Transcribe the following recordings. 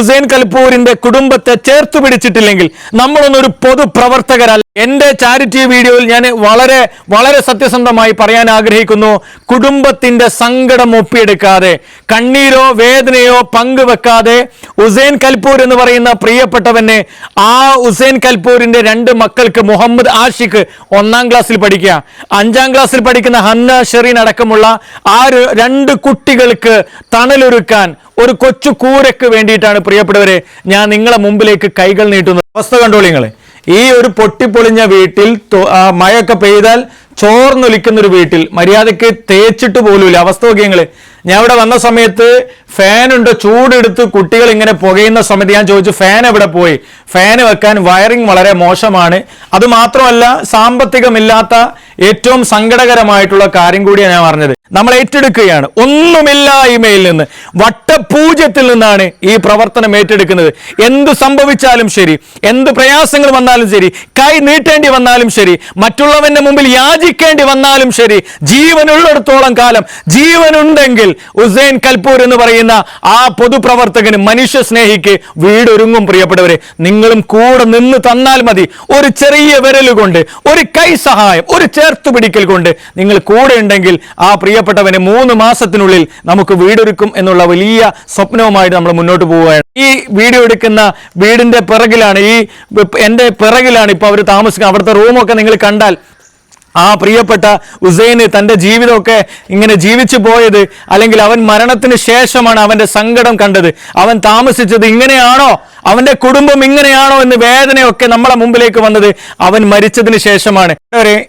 ഹുസൈൻ കൽപൂരിന്റെ കുടുംബത്തെ ചേർത്ത് പിടിച്ചിട്ടില്ലെങ്കിൽ നമ്മളൊന്നൊരു പൊതു പൊതുപ്രവർത്തകരല്ല. എന്റെ ചാരിറ്റി വീഡിയോയിൽ ഞാൻ വളരെ വളരെ സത്യസന്ധമായി പറയാൻ ആഗ്രഹിക്കുന്നു. കുടുംബത്തിന്റെ സങ്കടം ഒപ്പിയെടുക്കാതെ കണ്ണീരോ വേദനയോ പങ്കുവെക്കാതെ ഹുസൈൻ കൽപൂർ എന്ന് പറയുന്ന പ്രിയപ്പെട്ടവനെ ആ ഹുസൈൻ കൽപൂരിന്റെ രണ്ട് മക്കൾക്ക് മുഹമ്മദ് ആഷിഖ് ഒന്നാം ക്ലാസ്സിൽ പഠിക്കുക. അഞ്ചാം ക്ലാസ്സിൽ പഠിക്കുന്ന ഹന്ന ഷെറീൻ അടക്കമുള്ള ആ രണ്ട് കുട്ടികൾക്ക് തണലൊരുക്കാൻ ഒരു കൊച്ചു കൂരയ്ക്ക് വേണ്ടിയിട്ടാണ് പ്രിയപ്പെട്ടവരെ ഞാൻ നിങ്ങളെ മുമ്പിലേക്ക് കൈകൾ നീട്ടുന്നു. അവസ്ഥ കണ്ടോളി നിങ്ങൾ ഈ ഒരു പൊട്ടിപ്പൊളിഞ്ഞ വീട്ടിൽ മഴയൊക്കെ പെയ്താൽ ചോർന്നൊലിക്കുന്ന ഒരു വീട്ടിൽ മര്യാദയ്ക്ക് തേച്ചിട്ട് പോലുമില്ല. അവസ്ഥ നോക്കി ഞങ്ങൾ ഞാൻ ഇവിടെ വന്ന സമയത്ത് ഫാനുണ്ട് ചൂടെടുത്ത് കുട്ടികൾ ഇങ്ങനെ പുകയുന്ന സമയത്ത് ഞാൻ ചോദിച്ചു ഫാൻ എവിടെ പോയി? ഫാൻ വെക്കാൻ വയറിംഗ് വളരെ മോശമാണ്. അതുമാത്രമല്ല സാമ്പത്തികമില്ലാത്ത ഏറ്റവും സങ്കടകരമായിട്ടുള്ള കാര്യം കൂടിയാണ് ഞാൻ പറഞ്ഞത്. നമ്മൾ ഏറ്റെടുക്കുകയാണ്. ഒന്നുമില്ലായ്മയിൽ നിന്ന് വട്ടപൂജ്യത്തിൽ നിന്നാണ് ഈ പ്രവർത്തനം ഏറ്റെടുക്കുന്നത്. എന്ത് സംഭവിച്ചാലും ശരി എന്ത് പ്രയാസങ്ങൾ വന്നാലും ശരി കൈ നീട്ടേണ്ടി വന്നാലും ശരി മറ്റുള്ളവന്റെ മുമ്പിൽ യാചിക്കേണ്ടി വന്നാലും ശരി ജീവനുള്ളിടത്തോളം കാലം ജീവനുണ്ടെങ്കിൽ ഉസൈൻ കൽപൂർ എന്ന് പറയുന്ന ആ പൊതുപ്രവർത്തകന് മനുഷ്യ സ്നേഹിക്ക് വീടൊരുങ്ങും പ്രിയപ്പെട്ടവരെ. നിങ്ങളും കൂടെ നിന്ന് തന്നാൽ മതി. ഒരു ചെറിയ വിരലുകൊണ്ട് ഒരു കൈ സഹായം ഒരു ചേർത്തുപിടിക്കൽ കൊണ്ട് നിങ്ങൾ കൂടെ ഉണ്ടെങ്കിൽ ആ പ്രിയപ്പെട്ടവന് മൂന്ന് മാസത്തിനുള്ളിൽ നമുക്ക് വീടൊരുക്കും എന്നുള്ള വലിയ സ്വപ്നവുമായിട്ട് നമ്മൾ മുന്നോട്ട് പോവുകയാണ്. ഈ വീഡിയോ എടുക്കുന്ന വീടിന്റെ പിറകിലാണ് ഈ എന്റെ പിറകിലാണ് ഇപ്പൊ അവർ താമസിക്കുന്നത്. അവിടുത്തെ റൂമൊക്കെ നിങ്ങൾ കണ്ടാൽ ആ പ്രിയപ്പെട്ട ഉസൈന് തന്റെ ജീവിതമൊക്കെ ഇങ്ങനെ ജീവിച്ചു പോയത് അല്ലെങ്കിൽ അവൻ മരണത്തിന് ശേഷമാണ് അവന്റെ സങ്കടം കണ്ടത്. അവൻ താമസിച്ചത് ഇങ്ങനെയാണോ? അവന്റെ കുടുംബം ഇങ്ങനെയാണോ എന്ന് വേദനയൊക്കെ നമ്മളെ മുമ്പിലേക്ക് വന്നത് അവൻ മരിച്ചതിന് ശേഷമാണ്.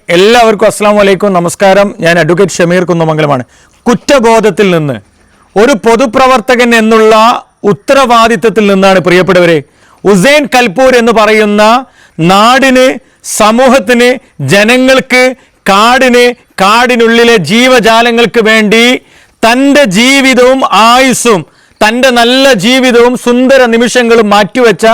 എല്ലാവർക്കും അസ്സാം വലൈക്കും നമസ്കാരം. ഞാൻ അഡ്വക്കേറ്റ് ഷമീർ കുന്നമംഗലമാണ്. കുറ്റബോധത്തിൽ നിന്ന് ഒരു പൊതുപ്രവർത്തകൻ എന്നുള്ള ഉത്തരവാദിത്വത്തിൽ നിന്നാണ് പ്രിയപ്പെട്ടവരെ ഉസൈൻ കൽപൂർ എന്ന് പറയുന്ന നാടിന് സമൂഹത്തിന് ജനങ്ങൾക്ക് കാടിന് കാടിനുള്ളിലെ ജീവജാലങ്ങൾക്ക് വേണ്ടി തന്റെ ജീവിതവും ആയുസ്സും തന്റെ നല്ല ജീവിതവും സുന്ദര നിമിഷങ്ങളും മാറ്റിവെച്ച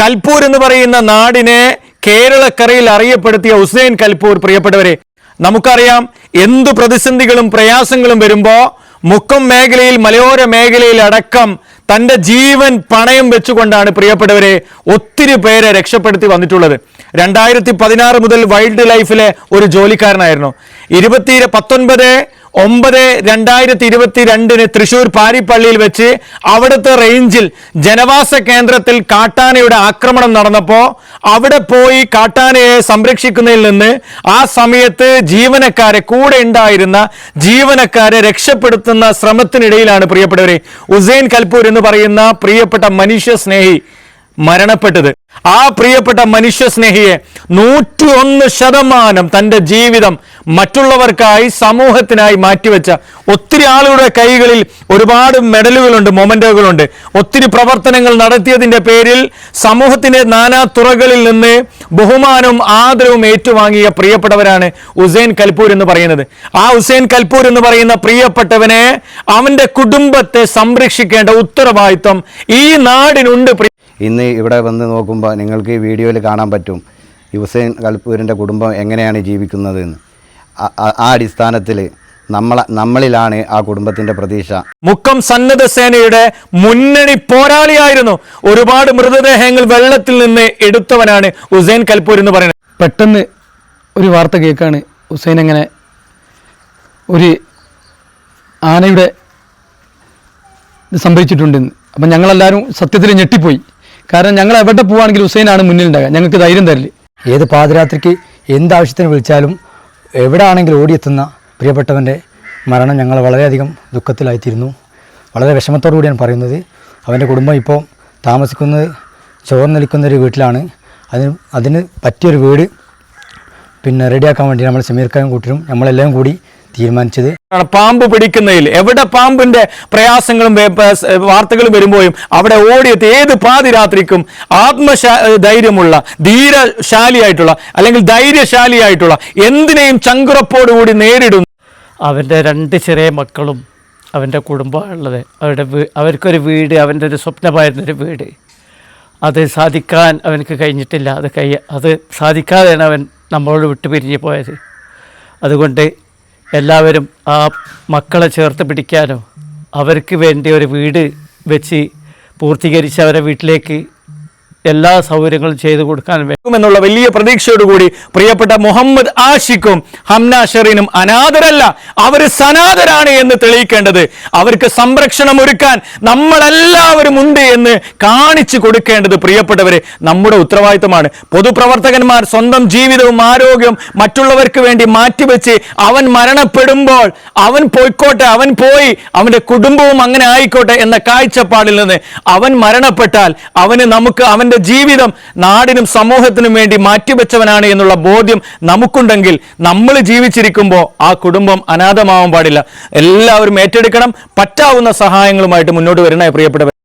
കൽപ്പൂർ എന്ന് പറയുന്ന നാടിനെ കേരളക്കരയിൽ അറിയപ്പെടുത്തിയ ഹുസൈൻ കൽപ്പൂർ പ്രിയപ്പെട്ടവരെ നമുക്കറിയാം എന്തു പ്രതിസന്ധികളും പ്രയാസങ്ങളും വരുമ്പോൾ മുക്കം മേഖലയിൽ മലയോര മേഖലയിൽ അടക്കം തന്റെ ജീവൻ പണയം വെച്ചുകൊണ്ടാണ് പ്രിയപ്പെട്ടവരെ ഒത്തിരി പേരെ രക്ഷപ്പെടുത്തി വന്നിട്ടുള്ളത്. രണ്ടായിരത്തി പതിനാറ് മുതൽ വൈൽഡ് ലൈഫിലെ ഒരു ജോലിക്കാരനായിരുന്നു. ഇരുപത്തി പത്തൊൻപത് ഒമ്പത് രണ്ടായിരത്തി ഇരുപത്തി രണ്ടിന് തൃശൂർ പാരിപ്പള്ളിയിൽ വെച്ച് അവിടുത്തെ റേഞ്ചിൽ ജനവാസ കേന്ദ്രത്തിൽ കാട്ടാനയുടെ ആക്രമണം നടന്നപ്പോൾ അവിടെ പോയി കാട്ടാനയെ സംരക്ഷിക്കുന്നതിൽ നിന്ന് ആ സമയത്ത് ജീവനക്കാരെ കൂടെ ഉണ്ടായിരുന്ന ജീവനക്കാരെ രക്ഷപ്പെടുത്തുന്ന ശ്രമത്തിനിടയിലാണ് പ്രിയപ്പെട്ടവരെ. ഉസൈൻ കൽപൂർ എന്ന് പറയുന്ന പ്രിയപ്പെട്ട മനുഷ്യ സ്നേഹി മരണപ്പെട്ടത്. ആ പ്രിയപ്പെട്ട മനുഷ്യ സ്നേഹിയെ നൂറ്റി ഒന്ന് ശതമാനം തന്റെ ജീവിതം മറ്റുള്ളവർക്കായി സമൂഹത്തിനായി മാറ്റിവെച്ച ഒത്തിരി ആളുകളുടെ കൈകളിൽ ഒരുപാട് മെഡലുകളുണ്ട് മൊമെന്റുകളുണ്ട്. ഒത്തിരി പ്രവർത്തനങ്ങൾ നടത്തിയതിന്റെ പേരിൽ സമൂഹത്തിന്റെ നാനാ തുറകളിൽ നിന്ന് ബഹുമാനവും ആദരവും ഏറ്റുവാങ്ങിയ പ്രിയപ്പെട്ടവരാണ് ഹുസൈൻ കൽപൂർ എന്ന് പറയുന്നത്. ആ ഹുസൈൻ കൽപൂർ എന്ന് പറയുന്ന പ്രിയപ്പെട്ടവനെ അവന്റെ കുടുംബത്തെ സംരക്ഷിക്കേണ്ട ഉത്തരവാദിത്വം ഈ നാടിനുണ്ട് ഇന്ന് ഇവിടെ വന്ന് നോക്കുമ്പോൾ നിങ്ങൾക്ക് ഈ വീഡിയോയിൽ കാണാൻ പറ്റും. ഈ ഹുസൈൻ കൽപ്പൂരിന്റെ കുടുംബം എങ്ങനെയാണ് ജീവിക്കുന്നത് എന്ന് ആ- അടിസ്ഥാനത്തിൽ നമ്മളെ നമ്മളിലാണ് ആ കുടുംബത്തിന്റെ പ്രതീക്ഷ. മുക്കം സന്നദ്ധ സേനയുടെ മുന്നണി പോരാളിയായിരുന്നു. ഒരുപാട് മൃതദേഹങ്ങൾ വെള്ളത്തിൽ നിന്ന് എടുത്തവനാണ് ഹുസൈൻ കൽപ്പൂർ എന്ന് പറയുന്നത്. പെട്ടെന്ന് ഒരു വാർത്ത കേൾക്കാണ് ഹുസൈൻ എങ്ങനെ ഒരു ആനയുടെ ഇത് സംഭവിച്ചിട്ടുണ്ടെന്ന്. അപ്പം ഞങ്ങളെല്ലാവരും സത്യത്തിൽ ഞെട്ടിപ്പോയി. കാരണം ഞങ്ങൾ എവിടെ പോവാണെങ്കിലും ഹുസൈനാണ് മുന്നിലുണ്ടാകുക ഞങ്ങൾക്ക് ധൈര്യം തരില്ല. ഏത് പാതിരാത്രിക്ക് എന്താവശ്യത്തിന് വിളിച്ചാലും എവിടെ ആണെങ്കിലും ഓടിയെത്തുന്ന പ്രിയപ്പെട്ടവന്റെ മരണം ഞങ്ങൾ വളരെയധികം ദുഃഖത്തിലായിത്തീരുന്നു. വളരെ വിഷമത്തോടു കൂടിയാണ് പറയുന്നത്. അവന്റെ കുടുംബം ഇപ്പോൾ താമസിക്കുന്നത് ചോർന്നൊലിക്കുന്ന ഒരു വീട്ടിലാണ്. അതിന് അതിന് പറ്റിയൊരു വീട് പിന്നെ റെഡിയാക്കാൻ വേണ്ടി നമ്മൾ സമീർ കൂട്ടിയും നമ്മളെല്ലാം കൂടി തീരുമാനിച്ചത്? പാമ്പ് പിടിക്കുന്നതിൽ. എവിടെ പാമ്പിന്റെ പ്രയാസങ്ങളും വാർത്തകളും വരുമ്പോഴും അവിടെ ഓടിയെത്തി ഏത് പാതിരാത്രിക്കും ആത്മശാ ധൈര്യമുള്ള ധീരശാലിയായിട്ടുള്ള അല്ലെങ്കിൽ ധൈര്യശാലിയായിട്ടുള്ള എന്തിനേയും ചങ്കുറപ്പോടുകൂടി നേരിടുന്നു. അവന്റെ രണ്ട് ചെറിയ മക്കളും അവന്റെ കുടുംബമുള്ളത് അവരുടെ വീ അവർക്കൊരു വീട് അവന്റെ ഒരു സ്വപ്നമായിരുന്നൊരു വീട്. അത് സാധിക്കാൻ അവനക്ക് കഴിഞ്ഞിട്ടില്ല. അത് കൈ അത് സാധിക്കാതെയാണ് അവൻ നമ്മളോട് വിട്ടുപിരിഞ്ഞ് പോയത്. അതുകൊണ്ട് എല്ലാവരും ആ മക്കളെ ചേർത്ത് പിടിക്കാനോ? അവർക്ക് വേണ്ടി ഒരു വീട് വെച്ച് പൂർത്തീകരിച്ച് അവരെ വീട്ടിലേക്ക് എല്ലാ സൗകര്യങ്ങളും ചെയ്തു കൊടുക്കാൻ എന്നുള്ള വലിയ പ്രതീക്ഷയോടുകൂടി പ്രിയപ്പെട്ട മുഹമ്മദ് ആഷിഖും ഹംന ഷെറീനും അനാഥരല്ല അവർ സനാതരാണ് എന്ന് തെളിയിക്കേണ്ടത്. അവർക്ക് സംരക്ഷണം ഒരുക്കാൻ നമ്മളെല്ലാവരും ഉണ്ട് എന്ന് കാണിച്ചു കൊടുക്കേണ്ടത് പ്രിയപ്പെട്ടവരെ നമ്മുടെ ഉത്തരവാദിത്തമാണ്. പൊതുപ്രവർത്തകന്മാർ സ്വന്തം ജീവിതവും ആരോഗ്യവും മറ്റുള്ളവർക്ക് വേണ്ടി മാറ്റിവെച്ച് അവൻ മരണപ്പെടുമ്പോൾ അവൻ പോയിക്കോട്ടെ അവൻ പോയി അവന്റെ കുടുംബവും അങ്ങനെ ആയിക്കോട്ടെ എന്ന കാഴ്ചപ്പാടിൽ നിന്ന് അവൻ മരണപ്പെട്ടാൽ അവന് നമുക്ക് അവന്റെ ജീവിതം നാടിനും സമൂഹത്തിനും വേണ്ടി മാറ്റിവെച്ചവനാണ് എന്നുള്ള ബോധ്യം നമുക്കുണ്ടെങ്കിൽ നമ്മൾ ജീവിച്ചിരിക്കുമ്പോൾ ആ കുടുംബം അനാഥമാവാൻ പാടില്ല. എല്ലാവരും ഏറ്റെടുക്കണം. പറ്റാവുന്ന സഹായങ്ങളുമായിട്ട് മുന്നോട്ട് വരണേ പ്രിയപ്പെട്ടവർ